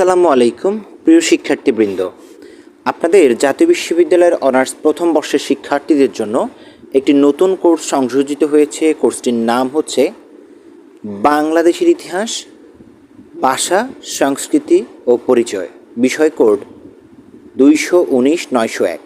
আসসালামু আলাইকুম, প্রিয় শিক্ষার্থীবৃন্দ। আপনাদের জাতীয় বিশ্ববিদ্যালয়ের অনার্স প্রথম বর্ষের শিক্ষার্থীদের জন্য একটি নতুন কোর্স সংযোজিত হয়েছে। কোর্সটির নাম হচ্ছে বাংলাদেশের ইতিহাস, ভাষা, সংস্কৃতি ও পরিচয়। বিষয় কোড দুইশো উনিশ নয়শো এক।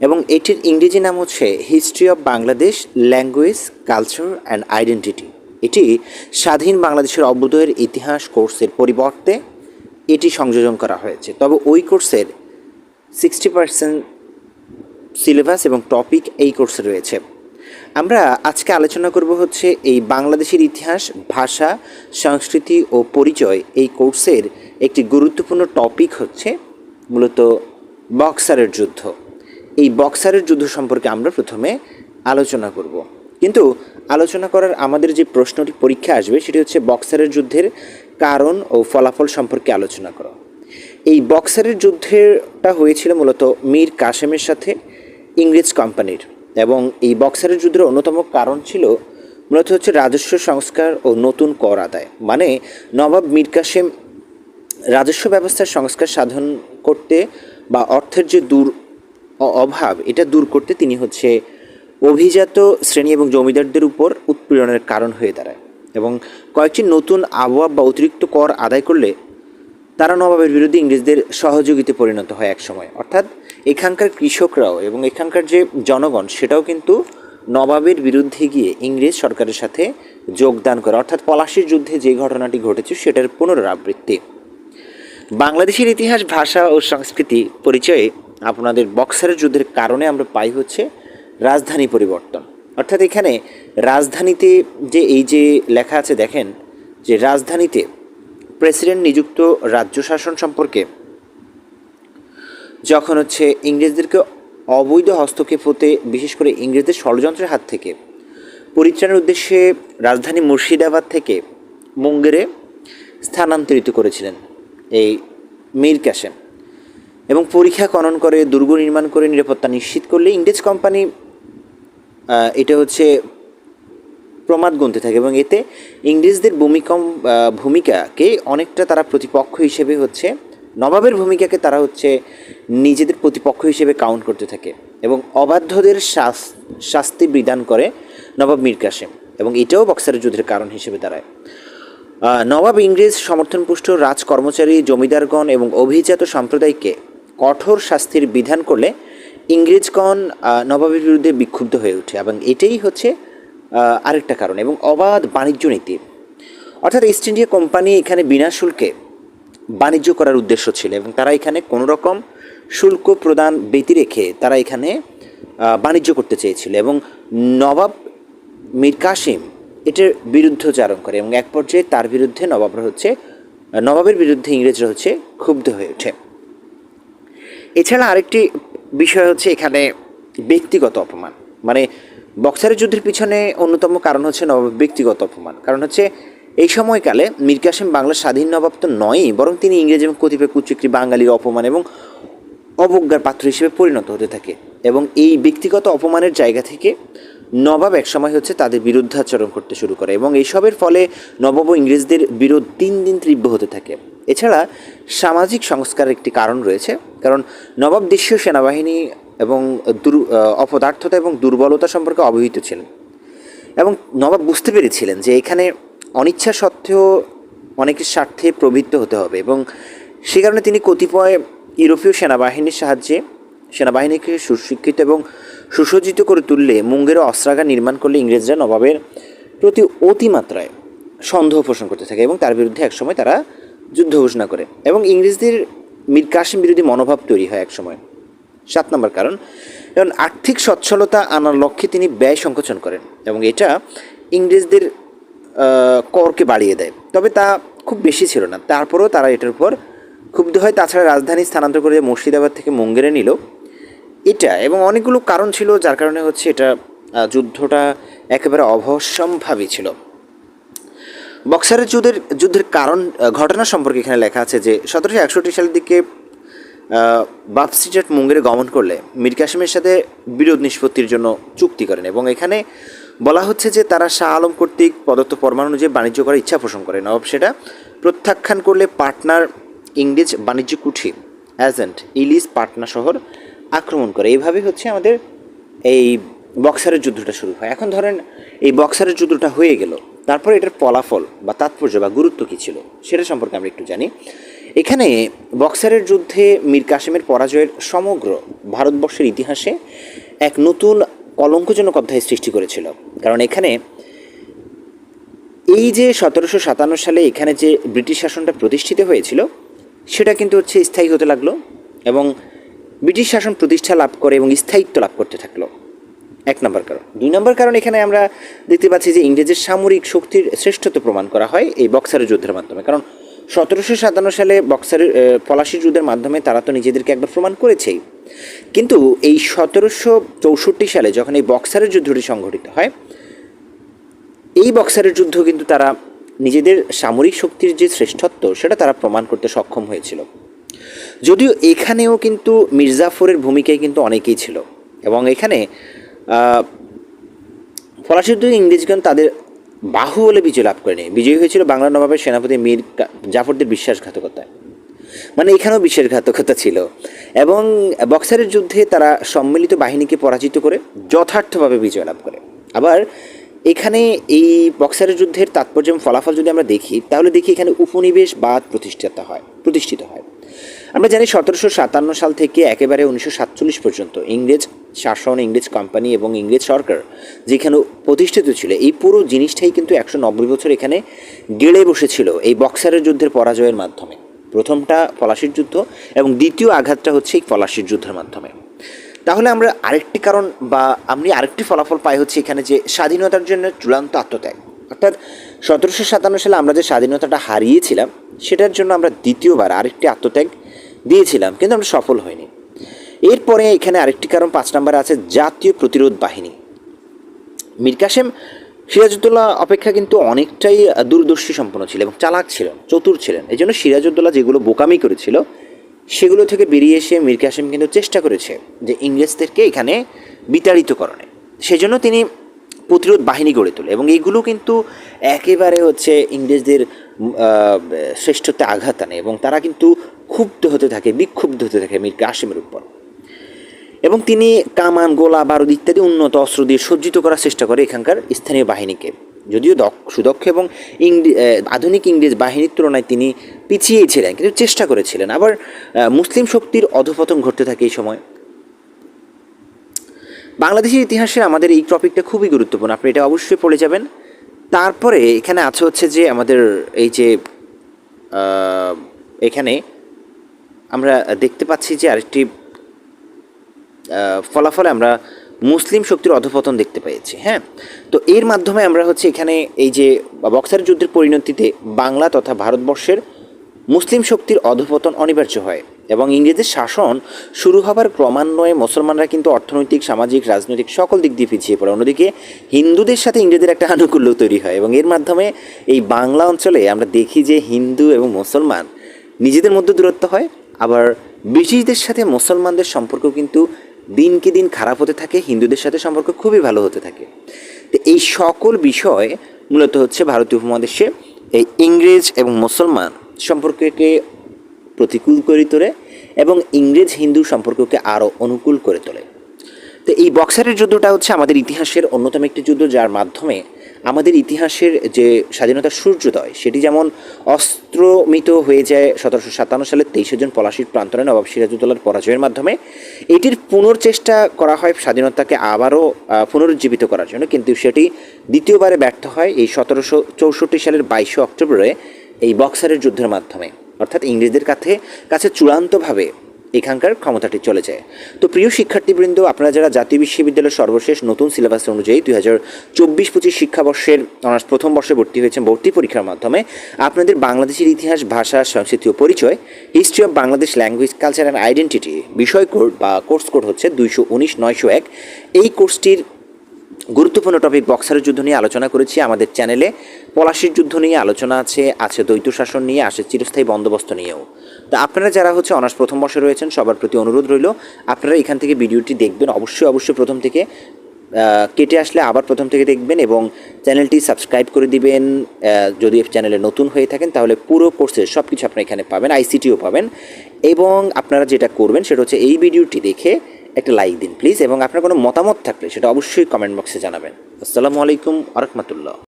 এবং এটির ইংরেজি নাম হচ্ছে history of Bangladesh, language, culture and identity. এটি স্বাধীন বাংলাদেশের অভ্যুদয়ের ইতিহাস কোর্সের পরিবর্তে এটি সংযোজন করা হয়েছে। তবে ওই কোর্সের সিক্সটি পার্সেন্ট সিলেবাস এবং টপিক এই কোর্সে রয়েছে। আমরা আজকে আলোচনা করব হচ্ছে এই বাংলাদেশের ইতিহাস, ভাষা, সংস্কৃতি ও পরিচয় এই কোর্সের একটি গুরুত্বপূর্ণ টপিক হচ্ছে মূলত বক্সারের যুদ্ধ। এই বক্সারের যুদ্ধ সম্পর্কে আমরা প্রথমে আলোচনা করব। কিন্তু আলোচনা করার আমাদের যে প্রশ্নটি পরীক্ষা আসবে সেটি হচ্ছে বক্সারের যুদ্ধের কারণ ও ফলাফল সম্পর্কে আলোচনা করো। এই বক্সারের যুদ্ধেরটা হয়েছিল মূলত মীর কাসেমের সাথে ইংরেজ কোম্পানির এবং এই বক্সারের যুদ্ধের অন্যতম কারণ ছিল মূলত হচ্ছে রাজস্ব সংস্কার ও নতুন কর আদায়। মানে নবাব মীর কাসেম রাজস্ব ব্যবস্থার সংস্কার সাধন করতে বা অর্থের যে দূর অভাব, এটা দূর করতে তিনি হচ্ছে অভিজাত শ্রেণি এবং জমিদারদের উপর উৎপীড়নের কারণ হয়ে দাঁড়ায়। এবং কয়েকটি নতুন আবহাওয়া বা অতিরিক্ত কর আদায় করলে তারা নবাবের বিরুদ্ধে ইংরেজদের সহযোগিতে পরিণত হয় এক সময়। অর্থাৎ এখানকার কৃষকরাও এবং এখানকার যে জনগণ, সেটাও কিন্তু নবাবের বিরুদ্ধে গিয়ে ইংরেজ সরকারের সাথে যোগদান করে। অর্থাৎ পলাশির যুদ্ধে যে ঘটনাটি ঘটেছে, সেটার পুনরাবৃত্তি। বাংলাদেশের ইতিহাস, ভাষা ও সংস্কৃতি পরিচয়ে আপনাদের বক্সারের যুদ্ধের কারণে আমরা পাই হচ্ছে রাজধানী পরিবর্তন। অর্থাৎ এখানে রাজধানীতে যে এই যে লেখা আছে দেখেন, যে রাজধানীতে প্রেসিডেন্ট নিযুক্ত রাজ্য শাসন সম্পর্কে যখন হচ্ছে ইংরেজদেরকে অবৈধ হস্তক্ষেপ হতে বিশেষ করে ইংরেজদের ষড়যন্ত্রের হাত থেকে, পরিত্রাণের উদ্দেশ্যে রাজধানী মুর্শিদাবাদ থেকে মুঙ্গেরে স্থানান্তরিত করেছিলেন এই মীর কাসেম এবং পরীক্ষা খনন করে, দুর্গ নির্মাণ করে নিরাপত্তা নিশ্চিত করলে ইংরেজ কোম্পানি এটা হচ্ছে প্রমাদ গুনতে থাকে এবং এতে ইংরেজদের ভূমিকম ভূমিকাকে অনেকটা তারা প্রতিপক্ষ হিসেবে হচ্ছে, নবাবের ভূমিকাকে তারা হচ্ছে নিজেদের প্রতিপক্ষ হিসেবে কাউন্ট করতে থাকে এবং অবাধ্যদের শাস- শাস্তি বিধান করে নবাব মীর কাসেম এবং এটাও বক্সারের যুদ্ধের কারণ হিসেবে দাঁড়ায়। নবাব ইংরেজ সমর্থনপুষ্ট রাজ কর্মচারী জমিদারগণ এবং অভিজাত সম্প্রদায়কে কঠোর শাস্তির বিধান করলে ইংরেজগণ নবাবের বিরুদ্ধে বিক্ষুব্ধ হয়ে ওঠে এবং এটাই হচ্ছে আরেকটা কারণ এবং অবাধ বাণিজ্য নীতি। অর্থাৎ ইস্ট ইন্ডিয়া কোম্পানি এখানে বিনা শুল্কে বাণিজ্য করার উদ্দেশ্য ছিল এবং তারা এখানে কোনো রকম শুল্ক প্রদান ব্যতি রেখে তারা এখানে বাণিজ্য করতে চেয়েছিল এবং নবাব মীর কাসিম এটার বিরুদ্ধচারণ করে এবং এক পর্যায়ে তার বিরুদ্ধে নবাবরা হচ্ছে, নবাবের বিরুদ্ধে ইংরেজরা হচ্ছে ক্ষুব্ধ হয়ে ওঠে। এছাড়া আরেকটি বিষয় হচ্ছে এখানে ব্যক্তিগত অপমান। মানে বক্সারের যুদ্ধের পিছনে অন্যতম কারণ হচ্ছে নবাব ব্যক্তিগত অপমান। কারণ হচ্ছে এই সময়কালে মীর কাসেম বাংলার স্বাধীন নবাব তো নয়ই, বরং তিনি ইংরেজ এবং কতিপয় কুচক্রী বাঙালির অপমান এবং অবজ্ঞার পাত্র হিসেবে পরিণত হতে থাকে। এবং এই ব্যক্তিগত অপমানের জায়গা থেকে নবাব একসময় হচ্ছে তাদের বিরুদ্ধাচরণ করতে শুরু করে এবং এইসবের ফলে নবাব ও ইংরেজদের বিরোধ দিন দিন তীব্র হতে থাকে। এছাড়া সামাজিক সংস্কারের একটি কারণ রয়েছে, কারণ নবাব দেশীয় সেনাবাহিনী এবং দুর অপদার্থতা এবং দুর্বলতা সম্পর্কে অবহিত ছিলেন। এবং নবাব বুঝতে পেরেছিলেন যে এখানে অনিচ্ছা সত্ত্বেও অনেকের স্বার্থে প্রবৃত্ত হতে হবে এবং সে কারণে তিনি কতিপয় ইউরোপীয় সেনাবাহিনীর সাহায্যে সেনাবাহিনীকে সুশিক্ষিত এবং সুসজ্জিত করে তুললে মুঙ্গের অস্ত্রাগার নির্মাণ করলে ইংরেজরা নবাবের প্রতি অতিমাত্রায় সন্দেহ পোষণ করতে থাকে এবং তার বিরুদ্ধে একসময় তারা যুদ্ধ ঘোষণা করে। এবং ইংরেজদের মীর কাসিম বিরোধী মনোভাব তৈরি হয় একসময় সাত নম্বর কারণ কারণ আর্থিক সচ্ছলতা আনার লক্ষ্যে তিনি ব্যয় সংকোচন করেন এবং এটা ইংরেজদের করকে বাড়িয়ে দেয়। তবে তা খুব বেশি ছিল না। তারপরেও তারা এটার উপর ক্ষুব্ধ হয়। তাছাড়া রাজধানী স্থানান্তর করে মুর্শিদাবাদ থেকে মুঙ্গেরে নিল। এটা এবং অনেকগুলো কারণ ছিল, যার কারণে হচ্ছে এটা যুদ্ধটা একেবারে অবশ্যম্ভাবী ছিল। বক্সারের যুদ্ধের যুদ্ধের কারণ ঘটনা সম্পর্কে এখানে লেখা আছে যে সতেরোশো একষট্টি সালের দিকে বাপসিজাট মুঙ্গেরে গমন করলে মীর কাসিমের সাথে বিরোধ নিষ্পত্তির জন্য চুক্তি করেন এবং এখানে বলা হচ্ছে যে তারা শাহ আলম কর্তৃক প্রদত্ত পরমাণু অনুযায়ী বাণিজ্য করার ইচ্ছা পোষণ করে। নবাব সেটা প্রত্যাখ্যান করলে পাটনার ইংরেজ বাণিজ্য কুঠি, অ্যাজেন্ট ইলিস পাটনা শহর আক্রমণ করে। এইভাবে হচ্ছে আমাদের এই বক্সারের যুদ্ধটা শুরু হয়। এখন ধরেন এই বক্সারের যুদ্ধটা হয়ে গেল। তারপর এটার ফলাফল বা তাৎপর্য বা গুরুত্ব কী ছিল সেটা সম্পর্কে আমরা একটু জানি। এখানে বক্সারের যুদ্ধে মীর কাসেমের পরাজয়ের সমগ্র ভারতবর্ষের ইতিহাসে এক নতুন কলঙ্কজনক অধ্যায় সৃষ্টি করেছিল। কারণ এখানে এই যে সতেরোশো সাতান্ন সালে এখানে যে ব্রিটিশ শাসনটা প্রতিষ্ঠিত হয়েছিল, সেটা কিন্তু হচ্ছে স্থায়ী হতে লাগল এবং ব্রিটিশ শাসন প্রতিষ্ঠা লাভ করে এবং স্থায়িত্ব লাভ করতে থাকল। এক নম্বর কারণ। দুই নম্বর কারণ এখানে আমরা দেখতে পাচ্ছি যে ইংরেজের সামরিক শক্তির শ্রেষ্ঠত্ব প্রমাণ করা হয় এই বক্সারের যুদ্ধের মাধ্যমে। কারণ সতেরোশো সাতান্ন সালে বক্সারের পলাশি যুদ্ধের মাধ্যমে তারা তো নিজেদেরকে একবার প্রমাণ করেছেই। কিন্তু এই সতেরোশো চৌষট্টি সালে যখন এই বক্সারের যুদ্ধটি সংঘটিত হয়, এই বক্সারের যুদ্ধ কিন্তু তারা নিজেদের সামরিক শক্তির যে শ্রেষ্ঠত্ব সেটা তারা প্রমাণ করতে সক্ষম হয়েছিল। যদিও এখানেও কিন্তু মির্জাফরের ভূমিকায় কিন্তু অনেকেই ছিল এবং এখানে ফরাসি যুদ্ধে ইংরেজগণ তাদের বাহু বলে বিজয় লাভ করেনি। বিজয়ী হয়েছিল বাংলা নবাবের সেনাপতি মীর জাফরদের বিশ্বাসঘাতকতায় মানে এখানেও বিশ্বাসঘাতকতা ছিল। এবং বক্সারের যুদ্ধে তারা সম্মিলিত বাহিনীকে পরাজিত করে যথার্থভাবে বিজয় লাভ করে। আবার এখানে এই বক্সারের যুদ্ধের তাৎপর্য ফলাফল যদি আমরা দেখি, তাহলে দেখি এখানে উপনিবেশবাদ প্রতিষ্ঠিত হয় প্রতিষ্ঠিত হয়। আমরা জানি সতেরোশো সাতান্ন সাল থেকে একেবারে উনিশশো সাতচল্লিশ পর্যন্ত ইংরেজ শাসন, ইংরেজ কোম্পানি এবং ইংরেজ সরকার যেখানে প্রতিষ্ঠিত ছিল, এই পুরো জিনিসটাই কিন্তু একশো নব্বই বছর এখানে গেড়ে বসেছিল এই বক্সারের যুদ্ধের পরাজয়ের মাধ্যমে। প্রথমটা পলাশির যুদ্ধ এবং দ্বিতীয় আঘাতটা হচ্ছে এই পলাশির যুদ্ধের মাধ্যমে। তাহলে আমরা আরেকটি কারণ বা আমি আরেকটি ফলাফল পাই হচ্ছে এখানে যে স্বাধীনতার জন্য চূড়ান্ত আত্মত্যাগ। অর্থাৎ সতেরোশো সাতান্ন সালে আমরা যে স্বাধীনতাটা হারিয়েছিলাম, সেটার জন্য আমরা দ্বিতীয়বার আরেকটি আত্মত্যাগ দিয়েছিলাম, কিন্তু আমরা সফল হইনি। এরপরে এখানে আরেকটি কারণ, পাঁচ নম্বরে আছে, জাতীয় প্রতিরোধ বাহিনী। মীর কাসেম সিরাজউদ্দৌলা অপেক্ষা কিন্তু অনেকটাই দূরদর্শী সম্পন্ন ছিল এবং চালাক ছিলেন, চতুর ছিলেন। এই জন্য সিরাজউদ্দৌলা যেগুলো বোকামি করেছিল, সেগুলো থেকে বেরিয়ে এসে মীর কাসেম কিন্তু চেষ্টা করেছে যে ইংরেজদেরকে এখানে বিতাড়িত করণে সেজন্য তিনি প্রতিরোধ বাহিনী গড়ে তোলে এবং এইগুলো কিন্তু একেবারে হচ্ছে ইংরেজদের শ্রেষ্ঠত্বে আঘাত আনে এবং তারা কিন্তু ক্ষুব্ধ হতে থাকে, বিক্ষুব্ধ হতে থাকে মীর কাসেমের উপর। এবং তিনি কামান, গোলা, বারুদ ইত্যাদি উন্নত অস্ত্র দিয়ে সজ্জিত করার চেষ্টা করে এখানকার স্থানীয় বাহিনীকে। যদিও দক্ষ, সুদক্ষ এবং ইংরে আধুনিক ইংরেজ বাহিনীর তুলনায় তিনি পিছিয়েই ছিলেন, কিন্তু চেষ্টা করেছিলেন। আবার মুসলিম শক্তির অধপতন ঘটতে থাকে এই সময়। বাংলাদেশের ইতিহাসে আমাদের এই টপিকটা খুবই গুরুত্বপূর্ণ। আপনি এটা অবশ্যই পড়ে যাবেন। তারপরে এখানে আছে হচ্ছে যে আমাদের এই যে এখানে আমরা দেখতে পাচ্ছি যে আরেকটি ফলাফলে আমরা মুসলিম শক্তির অধপতন দেখতে পেয়েছি হ্যাঁ? তো এর মাধ্যমে আমরা হচ্ছে এখানে এই যে বক্সার যুদ্ধের পরিণতিতে বাংলা তথা ভারতবর্ষের মুসলিম শক্তির অধপতন অনিবার্য হয়। এবং ইংরেজের শাসন শুরু হবার ক্রমান্বয়ে মুসলমানরা কিন্তু অর্থনৈতিক, সামাজিক, রাজনৈতিক সকল দিক দিয়ে পিছিয়ে পড়ে। অন্যদিকে হিন্দুদের সাথে ইংরেজদের একটা আনুকূল্য তৈরি হয় এবং এর মাধ্যমে এই বাংলা অঞ্চলে আমরা দেখি যে হিন্দু এবং মুসলমান নিজেদের মধ্যে দূরত্ব হয়, আবার ব্রিটিশদের সাথে মুসলমানদের সম্পর্ক কিন্তু দিনকে দিন খারাপ হতে থাকে, হিন্দুদের সাথে সম্পর্ক খুবই ভালো হতে থাকে। তো এই সকল বিষয় মূলত হচ্ছে ভারতীয় উপমহাদেশে এই ইংরেজ এবং মুসলমান সম্পর্ককে প্রতিকূল করে তোলে। এবং ইংরেজ হিন্দু সম্পর্ককে আরও অনুকূল করে তোলে। তো এই বক্সারের যুদ্ধটা হচ্ছে আমাদের ইতিহাসের অন্যতম একটি যুদ্ধ, যার মাধ্যমে আমাদের ইতিহাসের যে স্বাধীনতার সূর্যোদয়, সেটি যেমন অস্ত্রমিত হয়ে যায় সতেরোশো সাতান্ন সালের তেইশে জন পলাশির প্রান্তরে নবাব সিরাজউদ্দৌলার পরাজয়ের মাধ্যমে। এটির পুনর্চেষ্টা করা হয় স্বাধীনতাকে আবারও পুনরুজ্জীবিত করার জন্য, কিন্তু সেটি দ্বিতীয়বারে ব্যর্থ হয় এই সতেরোশো চৌষট্টি সালের বাইশে অক্টোবরে এই বক্সারের যুদ্ধের মাধ্যমে। অর্থাৎ ইংরেজদের কাছে কাছে চূড়ান্তভাবে এখানকার ক্ষমতাটি চলে যায় তো প্রিয় শিক্ষার্থীবৃন্দ, আপনারা যারা জাতীয় বিশ্ববিদ্যালয়ের সর্বশেষ নতুন সিলেবাস অনুযায়ী দুই হাজার চব্বিশ পঁচিশ শিক্ষাবর্ষের অনার্স প্রথম বর্ষে ভর্তি হয়েছেন ভর্তি পরীক্ষার মাধ্যমে, আপনাদের বাংলাদেশের ইতিহাস, ভাষা, সংস্কৃতি ও পরিচয় history of Bangladesh language culture and identity বিষয় কোড বা কোর্স কোড হচ্ছে দুইশো উনিশ, নয়শো এক। এই কোর্সটির গুরুত্বপূর্ণ টপিক বক্সারের যুদ্ধ নিয়ে আলোচনা করেছি। আমাদের চ্যানেলে পলাশির যুদ্ধ নিয়ে আলোচনা আছে আছে দ্বৈত শাসন নিয়ে, আছে চিরস্থায়ী বন্দোবস্ত নিয়েও। তো আপনারা যারা হচ্ছে অনার্স প্রথম বর্ষে রয়েছেন, সবার প্রতি অনুরোধ রইল, আপনারা এখান থেকে ভিডিওটি দেখবেন, অবশ্যই অবশ্যই প্রথম থেকে কেটে আসলে আবার প্রথম থেকে দেখবেন এবং চ্যানেলটি সাবস্ক্রাইব করে দিবেন। যদি চ্যানেলে নতুন হয়ে থাকেন, তাহলে পুরো কোর্সের সব কিছু আপনারা এখানে পাবেন আইসিটিও পাবেন। এবং আপনারা যেটা করবেন, সেটা হচ্ছে এই ভিডিওটি দেখে একটা লাইক দিন প্লিজ এবং আপনার কোনো মতামত থাকলে সেটা অবশ্যই কমেন্ট বক্সে জানাবেন। আসসালামু আলাইকুম আরহামতুল্লাহ